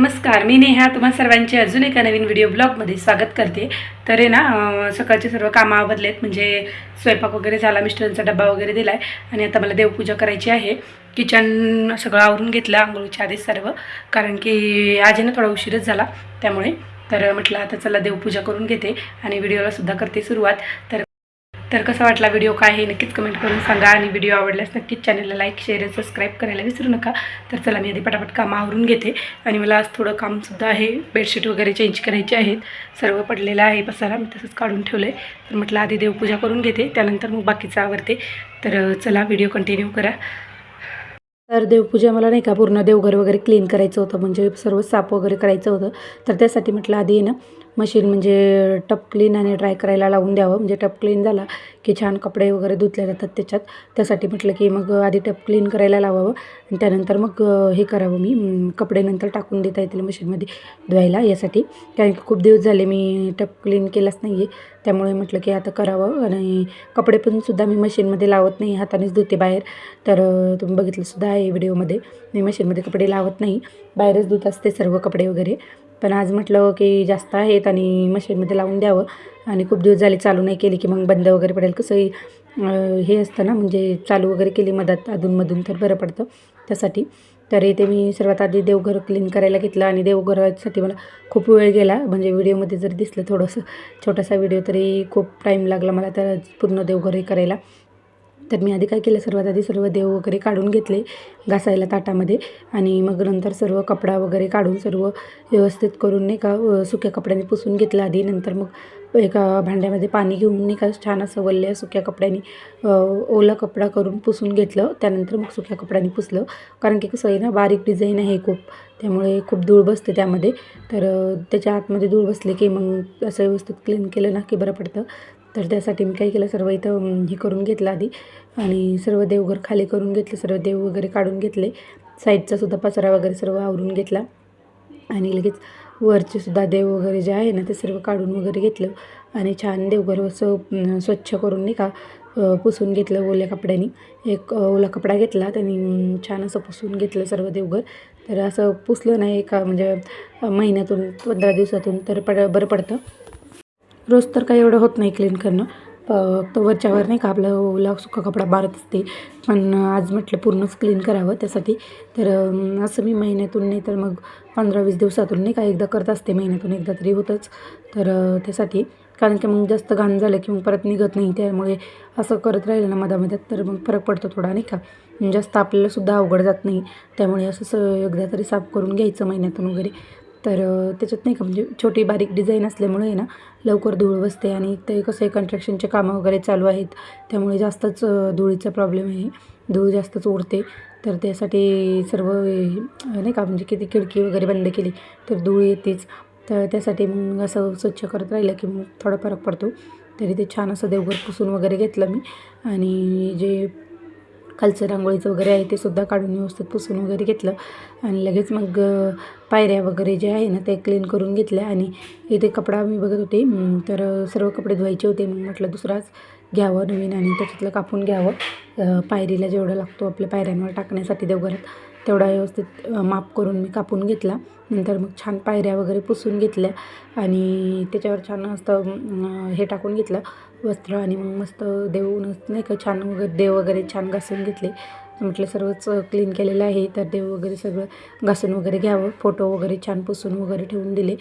नमस्कार मी नेहा. तुम्हा सर्वांचे अजून एका नवीन व्हिडिओ ब्लॉगमध्ये स्वागत करते. तर आहे ना सकाळचे सर्व कामं आवरलेत म्हणजे स्वयंपाक वगैरे झाला मिस्टरांचा डब्बा वगैरे दिला आहे आणि आता मला देवपूजा करायची आहे. किचन सगळं आवरून घेतलं आंघोळीच्या आधीच सर्व. कारण की आज ना थोडा उशीरच झाला त्यामुळे. तर म्हटलं आता चला देवपूजा करून घेते आणि व्हिडिओला सुद्धा करते सुरुवात. तर तर कसा वाटला व्हिडिओ काय आहे नक्कीच कमेंट करून सांगा. आणि व्हिडिओ आवडल्यास नक्कीच चॅनलला लाईक शेअर आणि सबस्क्राईब करायला विसरू नका. तर चला मी आधी पटापट काम आवरून घेते. आणि मला आज थोडं कामसुद्धा आहे. बेडशीट वगैरे चेंज करायचे आहेत. सर्व पडलेलं आहे पसारा मी तसंच काढून ठेवलं आहे तर म्हटलं आधी देवपूजा करून घेते. त्यानंतर मग बाकीचं आवडते तर चला व्हिडिओ कंटिन्यू करा. तर देवपूजा मला नाही का पूर्ण देवघर वगैरे क्लीन करायचं होतं. म्हणजे सर्व साफ वगैरे करायचं होतं. तर त्यासाठी म्हटलं आधी ना मशीन म्हणजे टप क्लीन आणि ड्राय करायला लावून द्यावं. म्हणजे टप क्लीन झाला की छान कपडे वगैरे धुतले जातात त्याच्यात. त्यासाठी म्हटलं की मग आधी टप क्लीन करायला लावावं आणि त्यानंतर मग हे करावं मी. कपडे नंतर टाकून देता येतील मशीनमध्ये धुवायला यासाठी. कारण की खूप दिवस झाले मी टप क्लीन केलाच नाही आहे त्यामुळे म्हटलं की आता करावं आणि कपडे पण सुद्धा मी मशीनमध्ये लावत नाही. हातानेच धुते बाहेर. तर तुम्ही बघितलं सुद्धा आहे व्हिडिओमध्ये. मी मशीनमध्ये कपडे लावत नाही. बाहेरच धुत असते सर्व कपडे वगैरे. पण आज म्हटलं की जास्त आहेत आणि मशीनमध्ये लावून द्यावं. आणि खूप दिवस झाले चालू नाही केली की मग बंद वगैरे पडेल. कसं हे असतं ना म्हणजे चालू वगैरे केली मदत अधूनमधून तर बरं पडतं त्यासाठी. तर इथे मी सर्वात आधी देवघर क्लीन करायला घेतलं आणि देवघरासाठी मला खूप वेळ गेला. म्हणजे व्हिडिओमध्ये जर दिसलं थोडंसं छोटासा व्हिडिओ तरी खूप टाईम लागला मला तर पूर्ण देवघर हे करायला. तर मी आधी काय केलं सर्वात आधी सर्व देव वगैरे काढून घेतले घासायला ताटामध्ये आणि मग नंतर सर्व कपडा वगैरे काढून सर्व व्यवस्थित करून नाही का सुक्या कपड्याने पुसून घेतलं आधी. नंतर मग एका भांड्यामध्ये पाणी घेऊन मी काय छान असं वल्ल्या सुक्या कपड्याने ओला कपडा करून पुसून घेतलं. त्यानंतर मग सुक्या कपड्याने पुसलं. कारण की कसं आहे ना बारीक डिझाईन आहे खूप. त्यामुळे खूप धूळ बसते त्यामध्ये. तर त्याच्या आतमध्ये धूळ बसले की मग असं व्यवस्थित क्लीन केलं ना की बरं पडतं. तर त्यासाठी मी काय केलं सर्व इथं हे करून घेतलं आधी. आणि सर्व देवघर खाली करून घेतले सर्व देव वगैरे काढून घेतले. साईडचा सुद्धा पसारा वगैरे सर्व आवरून घेतला. आणि लगेच वरचे सुद्धा देव वगैरे जे आहे ना ते सर्व काढून वगैरे घेतलं आणि छान देवघर असं स्वच्छ करून नाही का पुसून घेतलं ओल्या कपड्याने. एक ओला कपडा घेतला त्यांनी छान असं पुसून घेतलं सर्व देवघर. तर असं पुसलं नाही का म्हणजे महिन्यातून पंधरा दिवसातून तर पड बरं पडतं. रोज तर काही एवढं होत नाही क्लीन करणं. फक्त वरच्यावर नाही का आपलं ओला सुका कपडा मारत असते. पण आज म्हटलं पूर्णच क्लीन करावं त्यासाठी. तर असं मी महिन्यातून नाही तर मग पंधरा वीस दिवसातून नाही का एकदा करत असते महिन्यातून एकदा तरी होतंच. तर त्यासाठी कारण की मग जास्त घाण झालं की मग परत निघत नाही. त्यामुळे असं करत राहिलं ना मधामध्यात तर मग फरक पडतो थोडा नाही का? म्हणजे जास्त आपल्याला सुद्धा अवघड जात नाही. त्यामुळे असं स एकदा तरी साफ करून घ्यायचं महिन्यातून वगैरे. तर त्याच्यात नाही का म्हणजे छोटी बारीक डिझाईन असल्यामुळे आहे ना लवकर धूळ बसते आणि ते कसं आहे कन्स्ट्रक्शनचे कामं वगैरे चालू आहेत. त्यामुळे जास्तच धुळीचा प्रॉब्लेम आहे. धूळ जास्तच उडते. तर त्यासाठी सर्व नाही का म्हणजे किती खिडकी वगैरे बंद केली तर धूळ येतेच. तर त्यासाठी मग असं स्वच्छ करत राहिलं की मग थोडा फरक पडतो. तरी ते छान असं देवघर पुसून वगैरे घेतलं मी. आणि जे खालचं रांगोळीचं वगैरे आहे ते सुद्धा काढून व्यवस्थित पुसून वगैरे घेतलं. आणि लगेच मग पायऱ्या वगैरे जे आहे ना ते क्लीन करून घेतल्या. आणि इथे कपडा मी बघत होते तर सर्व कपडे धुवायचे होते. मग म्हटलं दुसराच घ्यावं नवीन आणि त्याच्यातलं कापून घ्यावं. पायरीला जेवढं लागतो आपल्या पायऱ्यांवर टाकण्यासाठी देवघरात. तेवढा व्यवस्थित माप करून मी कापून घेतला. नंतर मग छान पायऱ्या वगैरे पुसून घेतल्या आणि त्याच्यावर छान असतं हे टाकून घेतलं. वस्त्र आणि मग मस्त देव नाही का छान वगैरे देव वगैरे छान घासून घेतले. म्हटलं सर्वच क्लीन केलेलं आहे. तर देव वगैरे सगळं घासून वगैरे घ्यावं. फोटो वगैरे छान पुसून वगैरे ठेवून दिले.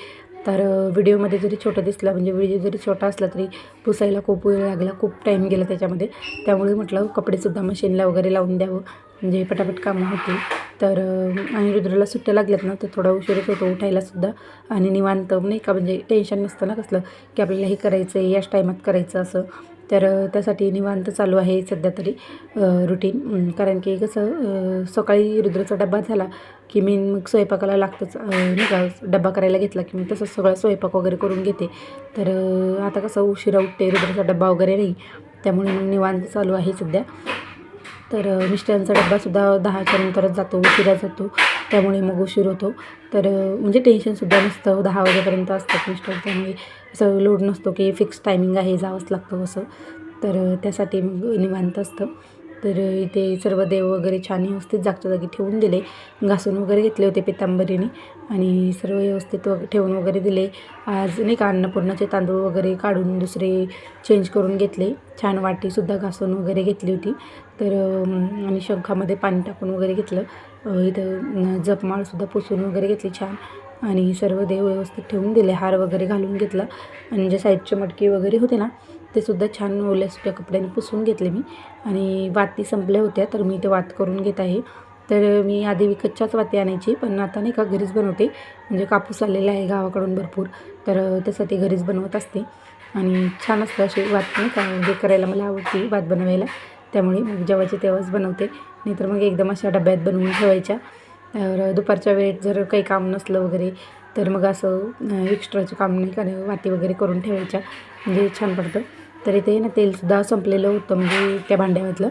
तर व्हिडिओमध्ये जरी छोटं दिसलं म्हणजे व्हिडिओ जरी छोटा असला तरी पुसायला खूप वेळ लागला खूप टाईम गेला त्याच्यामध्ये. त्यामुळे म्हटलं कपडेसुद्धा मशीनला वगैरे लावून द्यावं म्हणजे पटापट कामं होतील. तर आणि रुद्राला सुट्ट्या लागल्यात ना तर थोडा उशीरच होतो उठायलासुद्धा. आणि निवांत नाही का म्हणजे टेन्शन नसतं ना कसलं की आपल्याला हे करायचं आहे याच टायमात करायचं असं. तर त्यासाठी निवांत चालू आहे सध्या तरी रुटीन कारण की कसं सकाळी रुद्राचा डबा झाला की मी मग स्वयंपाकाला लागतंच नाही का डबा करायला घेतला की मी तसंच सगळं स्वयंपाक वगैरे करून घेते. तर आता कसं उशिरा उठते रुद्राचा डब्बा वगैरे नाही. त्यामुळे मग निवांत चालू आहे सध्या. तर मिस्टरांचा डब्बासुद्धा दहाच्या नंतरच जातो उशिरा जातो त्यामुळे मग उशीर होतो. तर म्हणजे टेन्शनसुद्धा नसतं दहा वाजेपर्यंत असतात मिस्टर त्यामुळे असं लोड नसतो की फिक्स टायमिंग आहे जावंच लागतं असं. तर त्यासाठी मग निवांत असतं. तर इथे सर्व देव वगैरे छान व्यवस्थित जागच्या जागी ठेवून दिले. घासून वगैरे घेतले होते पितांबरीने आणि सर्व व्यवस्थित वग ठेवून वगैरे दिले. आज नाही का अन्नपूर्णाचे तांदूळ वगैरे काढून दुसरे चेंज करून घेतले. छान वाटीसुद्धा घासून वगैरे घेतली होती. तर आणि शंखामध्ये पाणी टाकून वगैरे घेतलं. इथं जपमाळसुद्धा पुसून वगैरे घेतली छान. आणि सर्व देव व्यवस्थित ठेवून दिले. हार वगैरे घालून घेतला. आणि जे साईडचे मटकी वगैरे होते ना ते सुद्धा छान ओल्यासुट्या कपड्याने पुसून घेतले मी. आणि वाती संपल्या होत्या तर मी ते वात करून घेत आहे. तर मी आधी विकतच्याच वाती आणायची पण आता नाही का घरीच बनवते. म्हणजे कापूस आलेला आहे गावाकडून भरपूर तर त्यासाठी घरीच बनवत असते. आणि छान असतं अशी वात नाही का हे करायला मला आवडते वात बनवायला. त्यामुळे मग जेव्हाची तेव्हाच बनवते. नाहीतर मग एकदम अशा डब्यात बनवून ठेवायच्या. तर दुपारच्या वेळेत जर काही काम नसलं वगैरे तर मग असं एक्स्ट्राचं काम नाही का वाती वगैरे करून ठेवायच्या. म्हणजे छान पडतं. तर इथे ना तेलसुद्धा संपलेलं होतं म्हणजे त्या भांड्यामधलं.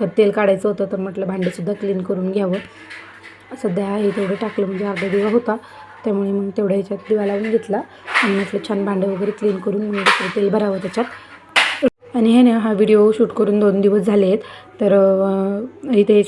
तर तेल काढायचं होतं तर म्हटलं भांडेसुद्धा क्लीन करून घ्यावं. सध्या हे तेवढं टाकलं म्हणजे अर्धा दिवा होता. त्यामुळे मग तेवढ्या ह्याच्यात दिवा लावून घेतला. आणि म्हटलं छान भांडे वगैरे क्लीन करून मग तेल भरावं त्याच्यात. आणि हे ना हा व्हिडिओ शूट करून दोन दिवस झाले आहेत. तर इथे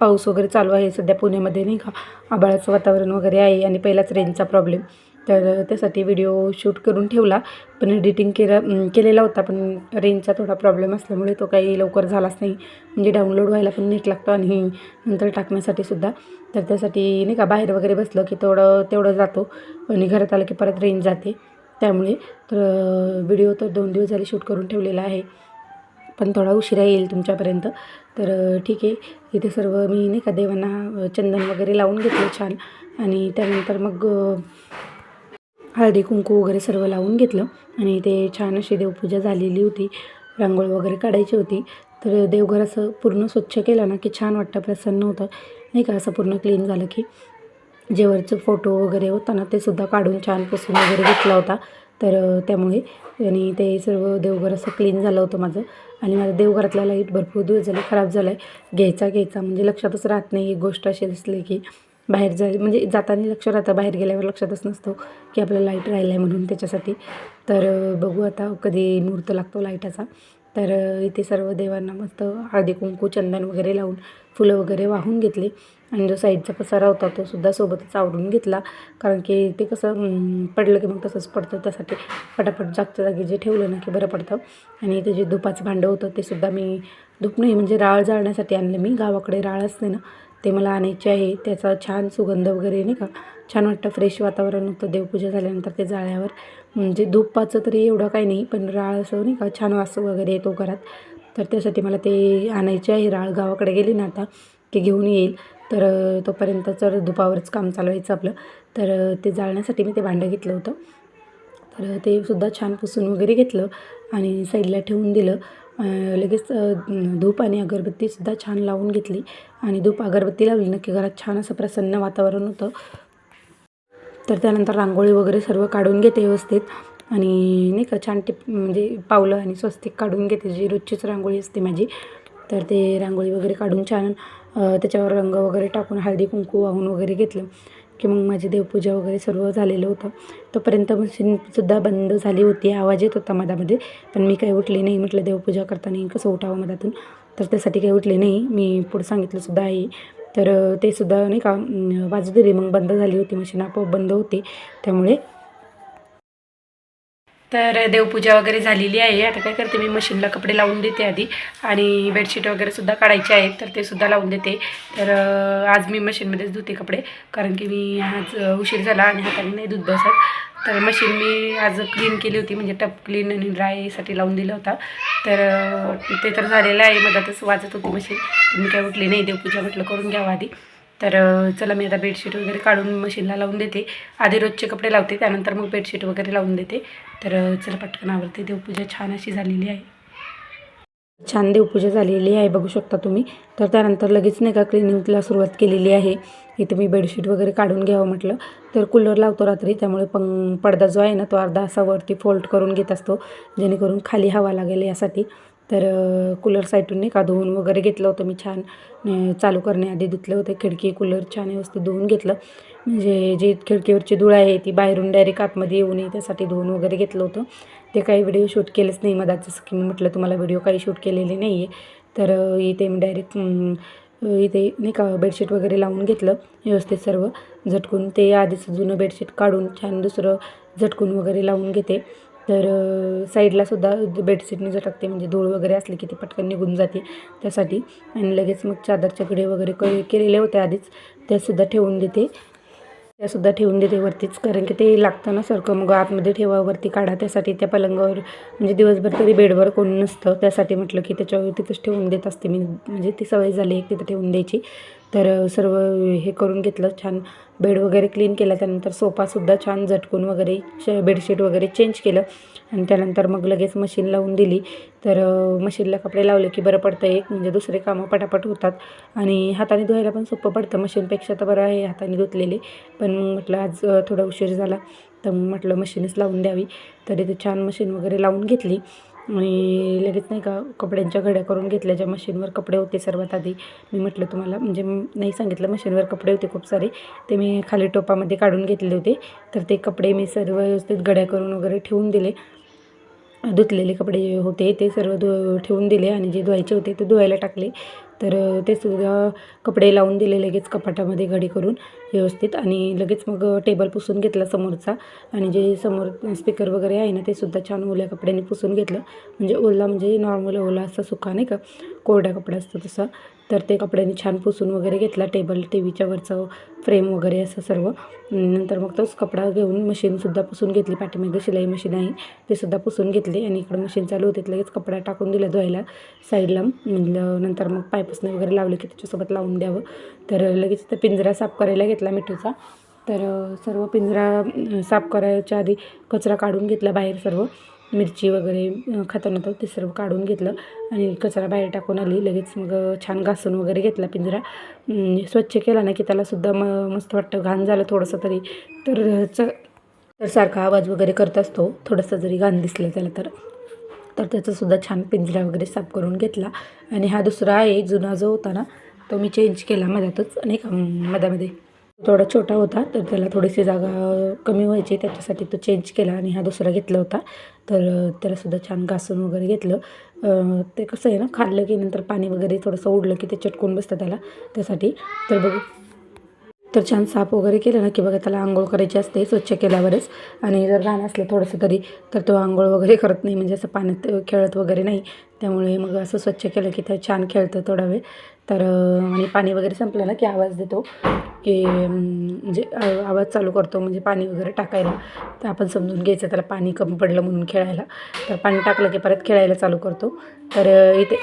पाऊस वगैरे चालू आहे सध्या पुण्यामध्ये नाही का? आभाळाचं वातावरण वगैरे आहे आणि पहिलाच रेंजचा प्रॉब्लेम तर त्यासाठी व्हिडिओ शूट करून ठेवला. पण एडिटिंग केला केलेला होता पण रेंजचा थोडा प्रॉब्लेम असल्यामुळे तो काही लवकर झालाच नाही. म्हणजे डाउनलोड व्हायला पण नेट लागतो आणि नंतर टाकण्यासाठी सुद्धा. तर त्यासाठी नाही का बाहेर वगैरे बसलं की तेवढं तेवढं जातो. आणि घरात आलं की परत रेंज जाते. त्यामुळे तर व्हिडिओ तर दोन दिवस झाले शूट करून ठेवलेला आहे. पण थोडा उशिरा येईल तुमच्यापर्यंत. तर ठीक आहे. इथे सर्व मी नाही का देवांना चंदन वगैरे लावून घेतलं छान. आणि त्यानंतर मग हळदी कुंकू वगैरे सर्व लावून घेतलं. आणि ते छान अशी देवपूजा झालेली होती. रांगोळी वगैरे काढायची होती. तर देवघर असं पूर्ण स्वच्छ केलं ना की छान वाटतं प्रसन्न होतं. नाही का? असं पूर्ण क्लीन झालं की जेवरचं फोटो वगैरे होता ना ते सुद्धा काढून छान पुसून वगैरे घेतला होता. तर त्यामुळे आणि ते सर्व देवघर असं क्लीन झालं होतं माझं. आणि माझं देवघरातला लाइट भरपूर दिवस झाले खराब झाला आहे घ्यायचा घ्यायचा म्हणजे लक्षातच राहत नाही. एक गोष्ट अशी दिसली की बाहेर जाय म्हणजे जाताना लक्ष राहतं बाहेर गेल्यावर लक्षातच नसतो की आपलं लाइट राहिलं आहे म्हणून त्याच्यासाठी. तर बघू आता कधी मुहूर्त लागतो लाईटाचा तर इथे सर्व देवांना मस्त हळदी कुंकू चंदन वगैरे लावून फुलं वगैरे वाहून घेतले. आणि जो साईडचा पसारा होता तो सुद्धा सोबतच आवरून घेतला. कारण की ते कसं पडलं की मग तसंच पडतं. त्यासाठी पटापट जागच्या जागी जे ठेवलं ना की बरं पडतं. आणि ते जे धुपाचं भांडं होतं ते सुद्धा मी धूप नाही म्हणजे राळ जाळण्यासाठी आणलं मी. गावाकडे राळ असते ना ते मला आणायचे आहे. त्याचा छान सुगंध वगैरे नाही का? छान वाटतं. फ्रेश वातावरण होतं. देवपूजा झाल्यानंतर ते जाळ्यावर. म्हणजे धूपाचं तरी एवढं काही नाही पण राळ असं नाही का? छान वास वगैरे येतो घरात. तर त्यासाठी मला ते आणायचे आहे. राळ गावाकडे गेली ना आता की घेऊन येईल. तर तोपर्यंत जर धुपावरच काम चालवायचं आपलं. तर ते जाळण्यासाठी मी ते भांडं घेतलं होतं. तर ते सुद्धा छान पुसून वगैरे घेतलं आणि साईडला ठेवून दिलं. लगेच धूप आणि अगरबत्तीसुद्धा छान लावून घेतली. आणि धूप अगरबत्ती लावली. नक्की घरात छान असं प्रसन्न वातावरण होतं. तर त्यानंतर रांगोळी वगैरे सर्व काढून घेते व्यवस्थित. आणि नाही का छान टिप म्हणजे पावलं आणि स्वस्तिक काढून घेते. जी रोजचीच रांगोळी असते माझी. तर ते रांगोळी वगैरे काढून छान त्याच्यावर रंग वगैरे टाकून हळदी कुंकू वाहून वगैरे घेतलं. की मग माझी देवपूजा वगैरे सर्व झालेलं होतं. तोपर्यंत मशीनसुद्धा बंद झाली होती. आवाज येत होता मधामध्ये. पण मी काही उठले नाही. म्हटलं देवपूजा करताना कसं उठावं मधातून? तर त्यासाठी काही उठले नाही. मी पुढं सांगितलंसुद्धा आहे. तर ते सुद्धा नाही का वाजू दिली मग बंद झाली होती मशीन. आपोआप बंद होती. त्यामुळे तर देवपूजा वगैरे झालेली आहे. आता काय करते मी मशीनला कपडे लावून देते आधी आणि बेडशीट वगैरे सुद्धा काढायचे आहेत तर ते सुद्धा लावून देते. तर आज मी मशीनमध्येच धुते कपडे कारण की मी आज उशीर झाला आणि हाताने नाही धुत बसत. तर मशीन मी आज क्लीन केली होती म्हणजे टप क्लीन आणि ड्रायसाठी लावून दिला होता. तर ते तर झालेलं आहे मधातच वाजत होती मशीन मी काय उठली नाही देवपूजा म्हटलं करून घ्यावं आधी. तर चला मी आता बेडशीट वगैरे काढून मशीनला लावून देते. आधी रोजचे कपडे लावते त्यानंतर मग बेडशीट वगैरे लावून देते. तर चला पटकन आवडते देवपूजा छान अशी झालेली आहे. छान देवपूजा झालेली आहे बघू शकता तुम्ही. तर त्यानंतर लगेच नाही का क्लिनिंगला सुरुवात केलेली आहे. इथे मी बेडशीट वगैरे काढून घ्यावं म्हटलं. तर कूलर लावतो रात्री त्यामुळे पंग पडदा जो आहे ना तो अर्धा असा वरती फोल्ड करून घेत असतो. जेणेकरून खाली हवा लागेल यासाठी. तर कूलर साईटून नाही का धुवून वगैरे घेतलं होतं मी छान. चालू करण्याआधी धुतलं होतं खिडकी कूलर छान व्यवस्थित धुवून घेतलं. म्हणजे जी खिडकीवरची धूळ आहे ती बाहेरून डायरेक्ट आतमध्ये येऊ नये त्यासाठी धुवून वगैरे घेतलं होतं. ते काही व्हिडिओ शूट केलेच नाही मधात जसं की मी म्हटलं तुम्हाला व्हिडिओ काही शूट केलेले नाही आहे तर इथे मी डायरेक्ट इथे नाही का बेडशीट वगैरे लावून घेतलं व्यवस्थित सर्व. झटकून ते आधीच जुनं बेडशीट काढून छान दुसरं झटकून वगैरे लावून घेते. तर साईडलासुद्धा साईडला सुद्धा टाकते म्हणजे धूळ वगैरे असली की ती पटकन निघून जाते त्यासाठी. आणि लगेच मग चादरचे कडे वगैरे क केलेले होते आधीच त्यासुद्धा ठेवून देते. त्यासुद्धा ठेवून देते वरतीच कारण की ते लागतं ना सारखं मग आतमध्ये ठेवा वरती काढा त्यासाठी त्या पलंगावर म्हणजे दिवसभर तरी बेडवर कोण नसतं. त्यासाठी म्हटलं की त्याच्यावर तिथंच ठेवून देत असते मी. म्हणजे ती सवय झाली एक तिथं ठेवून द्यायची. तर सर्व हे करून घेतलं. छान बेड वगैरे क्लीन केला. त्यानंतर सोफासुद्धा छान झटकून वगैरे च बेडशीट वगैरे चेंज केलं. आणि त्यानंतर मग लगेच मशीन लावून दिली. तर मशीनला कपडे लावले की बरं पडतं एक म्हणजे दुसरे कामं पटापट होतात. आणि हाताने धुवायला पण सोपं पडतं. मशीनपेक्षा तर बरं आहे हाताने धुतलेले. पण मग म्हटलं आज थोडा उशीर झाला. तर मग म्हटलं मशीनच लावून द्यावी. तरी ते छान मशीन वगैरे लावून घेतली. आणि लगेच नाही का कपड्यांच्या घड्या करून घेतल्या ज्या मशीनवर कपडे होते सर्वात आधी. मी म्हटलं तुम्हाला म्हणजे नाही सांगितलं मशीनवर कपडे होते खूप सारे. ते मी खाली टोपामध्ये काढून घेतले होते. तर ते कपडे मी सर्व व्यवस्थित घड्या करून वगैरे ठेवून दिले. धुतलेले कपडे होते ते सर्व धु ठेवून दिले आणि जे धुवायचे होते ते धुवायला टाकले. तर ते सुद्धा कपडे लावून दिले लगेच कपाटामध्ये घडी करून व्यवस्थित आणि लगेच मग टेबल पुसून घेतला समोरचा आणि जे समोर स्पीकर वगैरे आहे ना ते सुद्धा छान ओल्या कपड्याने पुसून घेतलं. म्हणजे ओला म्हणजे नॉर्मल ओला असा सुका नाही का कोरडा कपडा असतो तसा. तर ते कपड्याने छान पुसून वगैरे घेतला टेबल टी व्हीच्या वरचं फ्रेम वगैरे असं सर्व. नंतर मग तोच कपडा घेऊन मशीनसुद्धा पुसून घेतली. पाठीमागे शिलाई मशीन आहे ते सुद्धा पुसून घेतली आणि इकडं मशीन चालू होते. लगेच कपडा टाकून दिला धुवायला साईडला म्हणलं नंतर मग पायपासनं वगैरे लावले की त्याच्यासोबत लावून द्यावं. तर लगेच तर पिंजरा साफ करायला घेतला मिठूचा. तर सर्व पिंजरा साफ करायच्या आधी कचरा काढून घेतला बाहेर सर्व. मिरची वगैरे खाताना होतं ते सर्व काढून घेतलं आणि कचरा बाहेर टाकून आली. लगेच मग छान घासून वगैरे घेतला पिंजरा. स्वच्छ केला ना की त्यालासुद्धा म मस्त वाटतं. घाण झालं थोडंसं तरी. तर च तर सारखा आवाज वगैरे करत असतो. थोडंसं जरी घाण दिसलं त्याला तर. तर त्याचासुद्धा छान पिंजरा वगैरे साफ करून घेतला. आणि हा दुसरा आहे जुना जो होता ना तो मी चेंज केला मध्यातच नाही का मध्यामध्ये थोडा छोटा होता तर त्याला थोडीशी जागा कमी व्हायची. त्याच्यासाठी तो चेंज केला आणि हा दुसरा घेतला होता. तर त्यालासुद्धा छान घासून वगैरे घेतलं. ते कसं आहे ना खाल्लं की नंतर पाणी वगैरे थोडंसं उडलं की ते चटकून बसतं त्याला त्यासाठी. तर बघू. तर छान साफ वगैरे केलं ना की बघा त्याला आंघोळ करायची असते स्वच्छ केल्यावरच. आणि जर घाण असलं थोडंसं तरी तर तो आंघोळ वगैरे करत नाही. म्हणजे असं पाण्यात खेळत वगैरे नाही. त्यामुळे मग असं स्वच्छ केलं की ते छान खेळतं थोडा वेळ. तर आणि पाणी वगैरे संपलं ना की आवाज देतो की म्हणजे आवाज चालू करतो म्हणजे पाणी वगैरे टाकायला. तर आपण समजून घ्यायचं त्याला पाणी कमी पडलं म्हणून खेळायला. तर पाणी टाकलं की परत खेळायला चालू करतो. तर इथे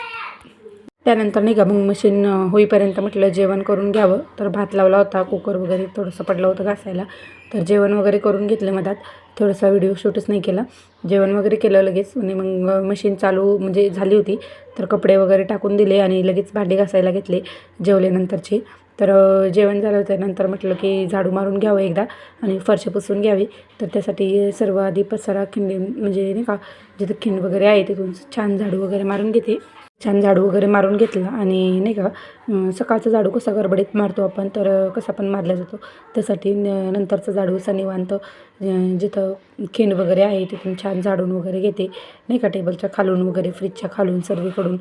त्यानंतर नाही का मग मशीन होईपर्यंत म्हटलं जेवण करून घ्यावं. तर भात लावला होता कुकर वगैरे थोडंसं पडलं होतं घासायला. तर जेवण वगैरे करून घेतलं मधात थोडासा व्हिडिओ शूटच नाही केला. जेवण वगैरे केलं लगेच. आणि मग मशीन चालू म्हणजे झाली होती. तर कपडे वगैरे टाकून दिले आणि लगेच भांडे घासायला घेतले जेवल्यानंतरचे. तर जेवण झालं त्यानंतर म्हटलं की झाडू मारून घ्यावं एकदा. आणि फरशी पुसून घ्यावी. तर त्यासाठी सर्व आधी पसारा खिंडी म्हणजे नाही का जिथं खिंड वगैरे आहे तिथून छान झाडू वगैरे मारून घेते. छान झाडू वगैरे मारून घेतला आणि नाही का सकाळचा झाडू कसा गडबडीत मारतो आपण तर कसा पण मारला जातो. त्यासाठी न- नंतरचा झाडू सनिवांत निवांत जिथं खिंड वगैरे आहे तिथून छान झाडून वगैरे घेते. नाही का टेबलच्या खालून वगैरे फ्रीजच्या खालून सर्वीकडून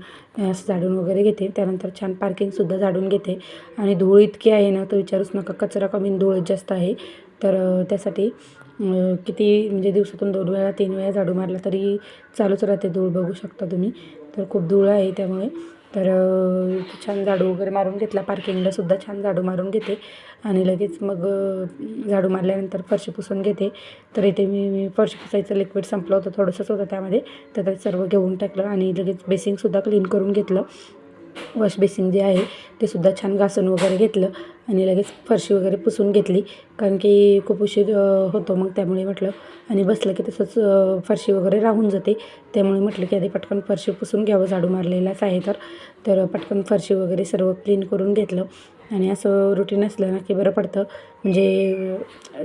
असं झाडून वगैरे घेते. त्यानंतर छान पार्किंगसुद्धा झाडून घेते. आणि धूळ इतकी आहे ना तर विचारूच नका कचरा कमी धूळ जास्त आहे. तर त्यासाठी किती म्हणजे दिवसातून दोन वेळा तीन वेळा झाडू मारला तरी चालूच राहते धूळ बघू शकता तुम्ही. तर खूप धूळ आहे त्यामुळे. तर छान झाडू वगैरे मारून घेतला. पार्किंगला सुद्धा छान झाडू मारून घेते. आणि लगेच मग झाडू मारल्यानंतर फरशी पुसून घेते. तर इथे मी मी फरशी पुसायचं लिक्विड संपलं होतं थोडंसंच होतं त्यामध्ये. तर ते सर्व घेऊन टाकलं आणि लगेच बेसिंगसुद्धा क्लीन करून घेतलं. वॉश बेसिन जे आहे ते सुद्धा छान घासून वगैरे घेतलं आणि लगेच फरशी वगैरे पुसून घेतली. कारण की खूप उशीर होतो मग त्यामुळे म्हटलं. आणि बसलं की तसंच फरशी वगैरे राहून जाते. त्यामुळे म्हटलं की आधी पटकन फरशी पुसून घ्यावं झाडू मारलेलाच आहे तर. तर पटकन फरशी वगैरे सर्व क्लीन करून घेतलं. आणि असं रुटीन असलं ना की बरं पडतं. म्हणजे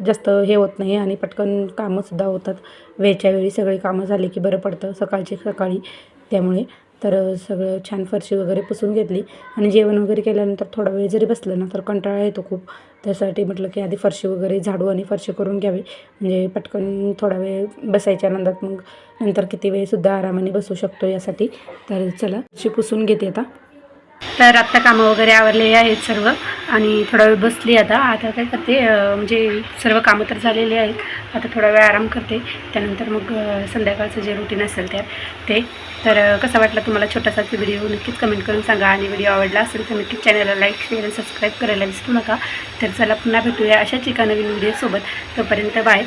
जास्त हे होत नाही आणि पटकन कामंसुद्धा होतात. वेळच्या वेळी सगळी कामं झाली की बरं पडतं सकाळची सकाळी. त्यामुळे तर सगळं छान फरशी वगैरे पुसून घेतली आणि जेवण वगैरे केल्यानंतर थोडा वेळ जरी बसलं ना तर कंटाळा येतो खूप. त्यासाठी म्हटलं की आधी फरशी वगैरे झाडू आणि फरशी करून घ्यावी. म्हणजे पटकन थोडा वेळ बसायच्या आनंदात मग नंतर किती वेळसुद्धा आरामाने बसू शकतो यासाठी. तर चला फरशी पुसून घेते आता. तर आत्ता कामं वगैरे आवरलेली आहेत सर्व. आणि थोडा वेळ बसली आता. आता काय करते म्हणजे सर्व कामं तर झालेली आहेत. आता थोडा वेळ आराम करते. त्यानंतर मग संध्याकाळचं जे रुटीन असेल त्या ते. तर कसा वाटला तुम्हाला छोटासा व्हिडिओ नक्कीच कमेंट करून सांगा. आणि व्हिडिओ आवडला असेल तर नक्कीच चॅनलला लाईक शेअर आणि सबस्क्राईब करायला विसरू नका. तर चला पुन्हा भेटूया अशाच एका नवीन व्हिडिओसोबत तोपर्यंत बाय